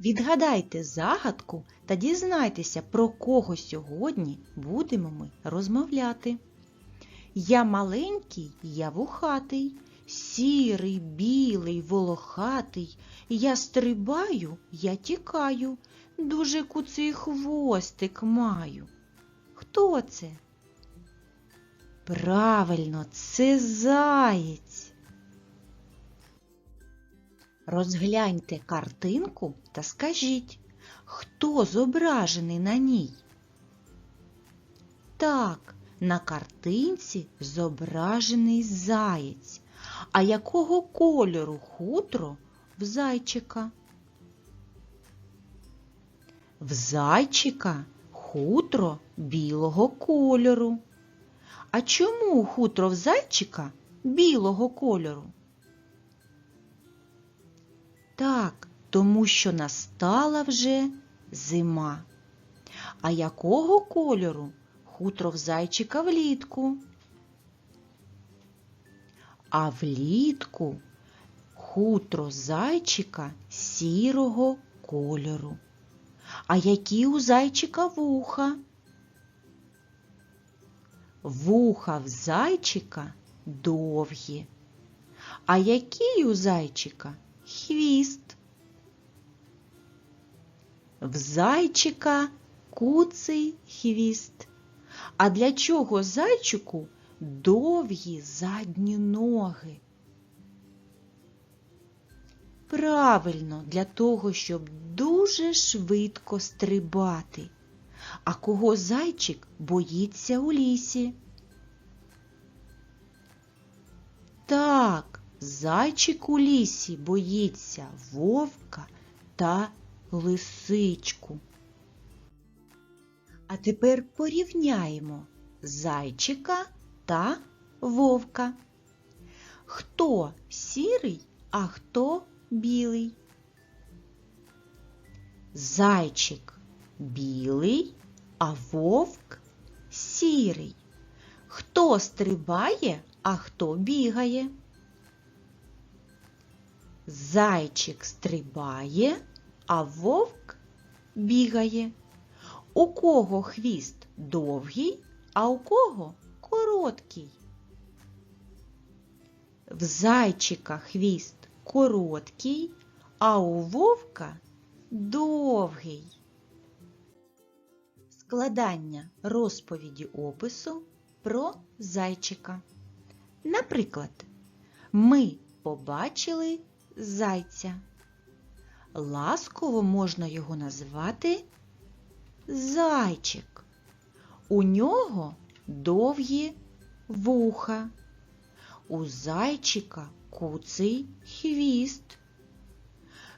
Відгадайте загадку та дізнайтеся, про кого сьогодні будемо ми розмовляти. Я маленький, я вухатий, сірий, білий, волохатий. Я стрибаю, я тікаю, дуже куций хвостик маю. Хто це? Правильно, це заєць. Розгляньте картинку та скажіть, хто зображений на ній? Так, на картинці зображений заєць. А якого кольору хутро в зайчика? В зайчика хутро білого кольору. А чому хутро в зайчика білого кольору? Так, тому що настала вже зима. А якого кольору хутро в зайчика влітку? А влітку хутро зайчика сірого кольору. А які у зайчика вуха? Вуха в зайчика довгі. А який у зайчика хвіст? В зайчика куций хвіст. А для чого зайчику довгі задні ноги? Правильно, для того, щоб дуже швидко стрибати. А кого зайчик боїться у лісі? Так, зайчик у лісі боїться вовка та лисичку. А тепер порівняємо зайчика та вовка. Хто сірий, а хто білий? Зайчик білий, а вовк сірий. Хто стрибає, а хто бігає? Зайчик стрибає, а вовк бігає. У кого хвіст довгий, а у кого короткий? В зайчика хвіст короткий, а у вовка довгий. Складання розповіді опису про зайчика. Наприклад, ми побачили зайця. Ласково можна його назвати зайчик. У нього довгі вуха. У зайчика куций хвіст.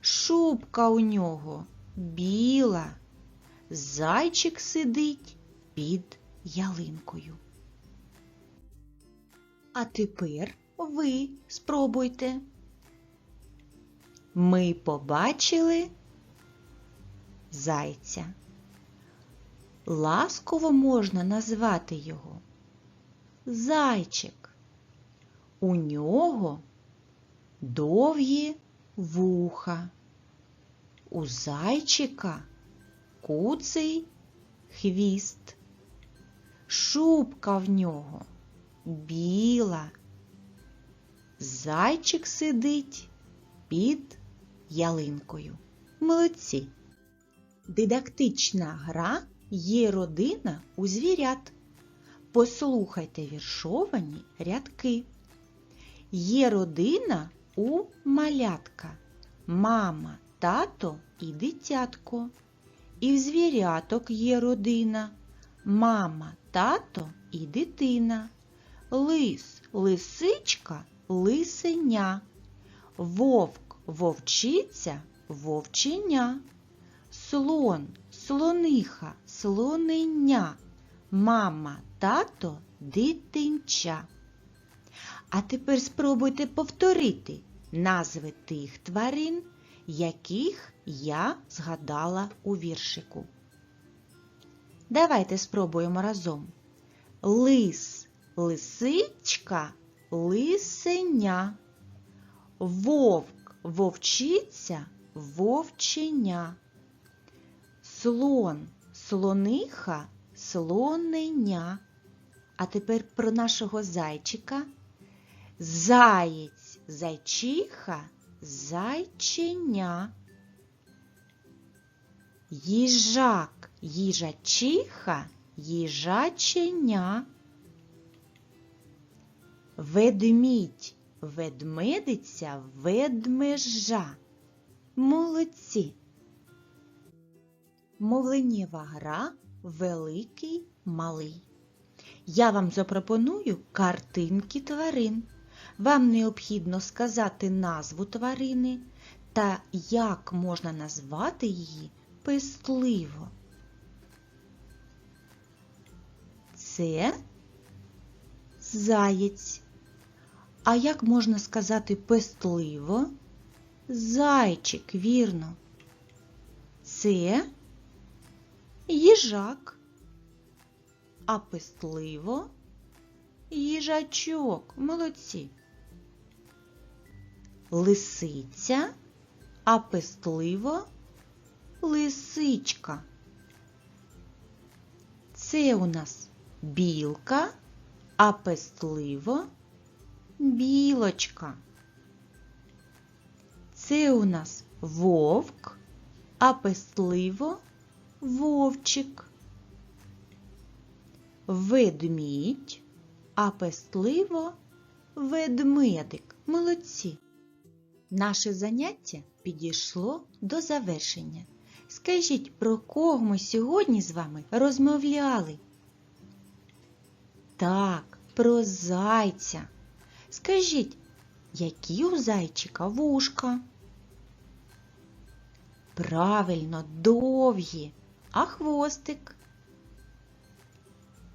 Шубка у нього біла. Зайчик сидить під ялинкою. А тепер ви спробуйте. Ми побачили зайця. Ласково можна назвати його зайчик. У нього довгі вуха. У зайчика куций хвіст. Шубка в нього біла. Зайчик сидить під ялинкою. Молодці. Дидактична гра є родина у звірят. Послухайте віршовані рядки. Є родина у малятка, мама, тато і дитятко. І в звіряток є родина, мама, тато і дитина. Лис, лисичка, лисеня, вовк, вовчиця, вовченя, слон, слониха, слоненя, мама, тато, дитинча. А тепер спробуйте повторити назви тих тварин, яких я згадала у віршику. Давайте спробуємо разом. Лис, лисичка, лисеня, вовк, вовчиця, вовченя. Слон, слониха, слоненя. А тепер про нашого зайчика. Заєць, зайчиха, зайченя. Їжак, їжачиха, їжаченя. Ведмідь, ведмедиця, ведмежа. Молодці. Мовленнєва гра великий малий. Я вам запропоную картинки тварин. Вам необхідно сказати назву тварини та як можна назвати її пестливо. Це заєць. А як можна сказати пестливо? Зайчик, вірно. Це їжак. А пестливо їжачок. Молодці. Лисиця, а пестливо лисичка. Це у нас білка, а пестливо білочка. Це у нас вовк, а пестливо вовчик. Ведмідь, а пестливо ведмедик. Молодці. Наше заняття підійшло до завершення. Скажіть, про кого ми сьогодні з вами розмовляли? Так, про зайця. Скажіть, які у зайчика вушка? Правильно, довгі, а хвостик?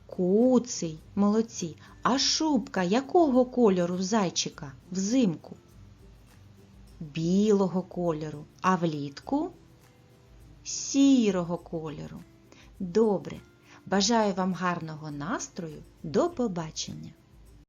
Куций, молодці. А шубка якого кольору зайчика взимку? Білого кольору, а влітку сірого кольору. Добре. Бажаю вам гарного настрою. До побачення!